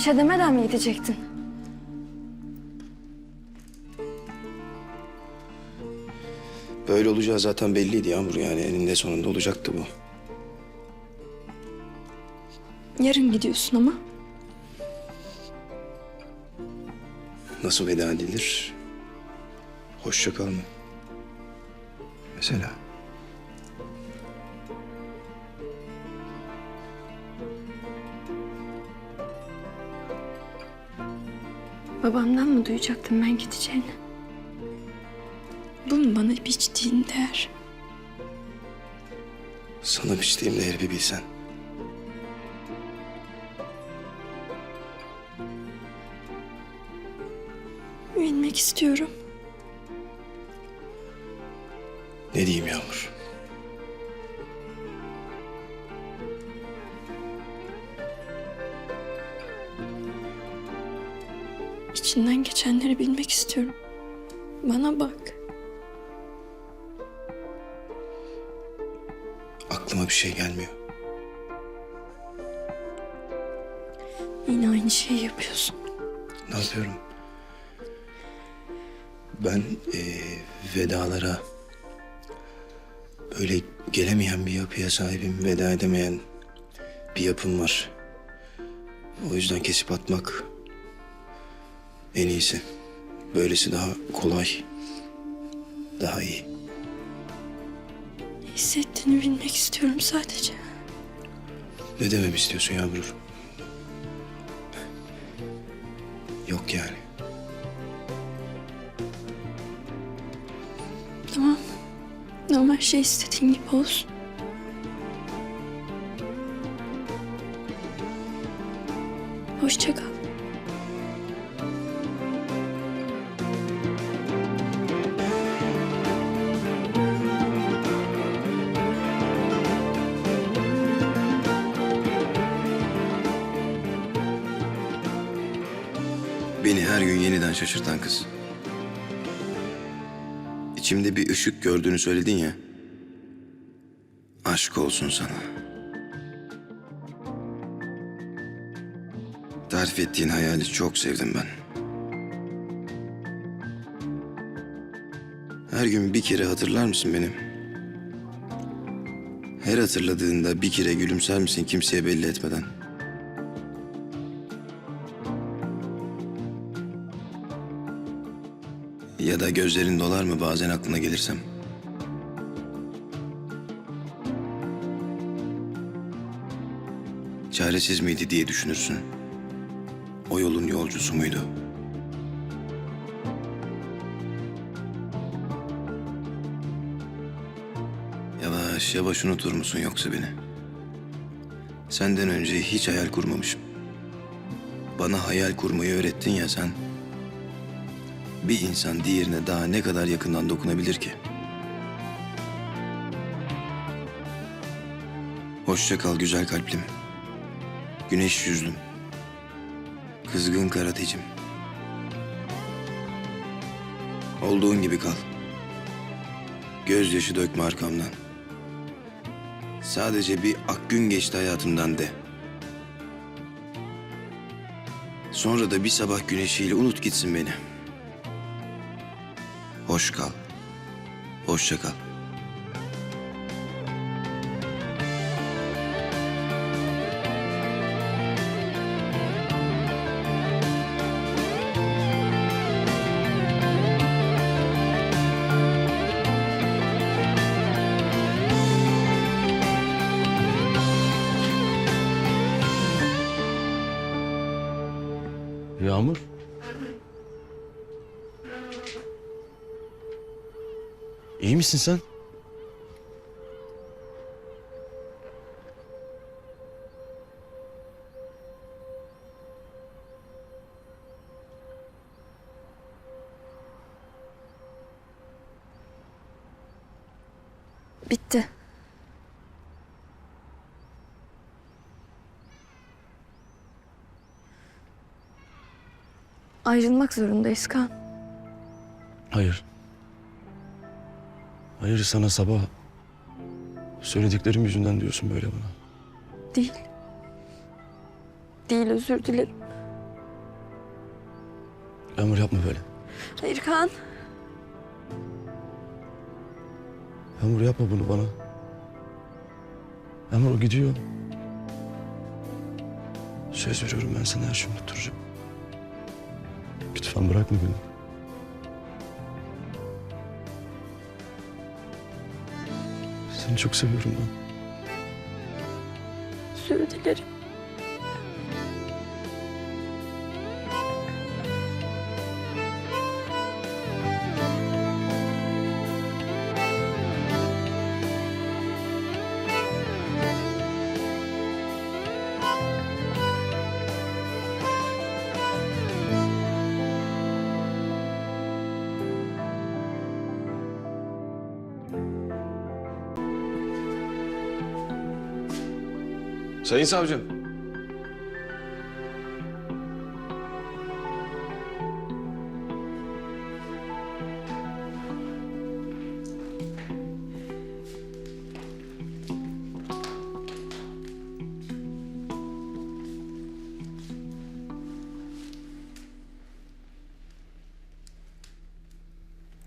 Bir şey demeden mi gidecektin? Böyle olacağı zaten belliydi Yağmur yani eninde sonunda olacaktı bu. Yarın gidiyorsun ama. Nasıl veda edilir? Hoşça kal mı? Mesela. Babamdan mı duyacaktım ben gideceğini? Bu mu bana biçtiğin değer? Sana biçtiğim değeri bir bilsen. Bilmek istiyorum. Ne diyeyim Yağmur? İçinden geçenleri bilmek istiyorum. Bana bak. Aklıma bir şey gelmiyor. Yine aynı şeyi yapıyorsun. Ne yapıyorum? Ben eee, vedalara böyle gelemeyen bir yapıya sahibim. Veda edemeyen bir yapım var. O yüzden kesip atmak en iyisi. Böylesi daha kolay. Daha iyi. Ne hissettiğini bilmek istiyorum sadece. Ne dememi istiyorsun Yağmur? Yok yani. Tamam. Ama her şey istediğin gibi olsun. Hoşça kal. Her gün yeniden şaşırtan kız. İçimde bir ışık gördüğünü söyledin ya. Aşk olsun sana. Tarif ettiğin hayali çok sevdim ben. Her gün bir kere hatırlar mısın beni? Her hatırladığında bir kere gülümser misin kimseye belli etmeden? Da gözlerin dolar mı bazen aklına gelirsem? Çaresiz miydi diye düşünürsün. O yolun yolcusu muydu? Yavaş yavaş unutur musun yoksa beni? Senden önce hiç hayal kurmamışım. Bana hayal kurmayı öğrettin ya sen. Bir insan diğerine daha ne kadar yakından dokunabilir ki? Hoşça kal güzel kalplim. Güneş yüzlüm. Kızgın karatecim. Olduğun gibi kal. Gözyaşı dökme arkamdan. Sadece bir ak gün geçti hayatımdan de. Sonra da bir sabah güneşiyle unut gitsin beni. Hoş kal. Hoşça kal. Yağmur. İyi misin sen? Bitti. Ayrılmak zorundayız Kaan. Hayır. Hayır sana sabah söylediklerim yüzünden diyorsun böyle bana. Değil. Değil özür dilerim. Yağmur yapma böyle. Hayır Kaan. Yağmur yapma bunu bana. Yağmur o gidiyor. Söz veriyorum ben sana her şeyi unutturacağım. Lütfen bırakma beni. Seni çok seviyorum ben. Özür dilerim. Sayın savcım.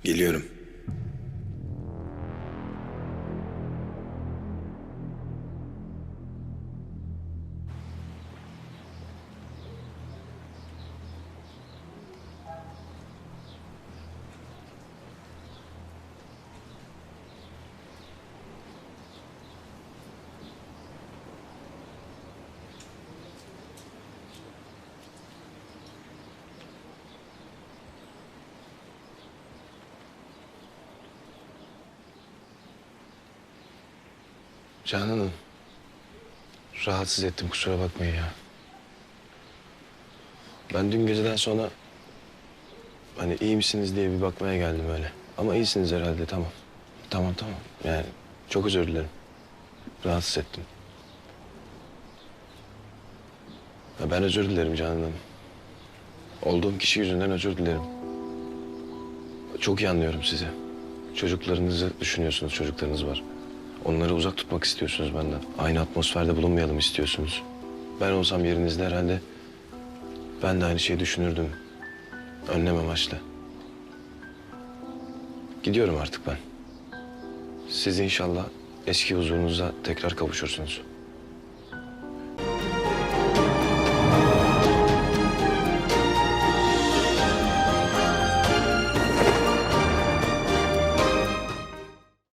Geliyorum. Canan. Rahatsız ettim kusura bakmayın ya. Ben dün geceden sonra hani iyi misiniz diye bir bakmaya geldim öyle. Ama iyisiniz herhalde tamam. Tamam tamam. Yani çok özür dilerim. Rahatsız ettim. Ya ben özür dilerim Canan. Olduğum kişi yüzünden özür dilerim. Çok iyi anlıyorum sizi. Çocuklarınızı düşünüyorsunuz, çocuklarınız var. Onları uzak tutmak istiyorsunuz benden. Aynı atmosferde bulunmayalım istiyorsunuz. Ben olsam yerinizde herhalde ben de aynı şeyi düşünürdüm. Önlem amaçlı. Gidiyorum artık ben. Siz inşallah eski huzurunuza tekrar kavuşursunuz.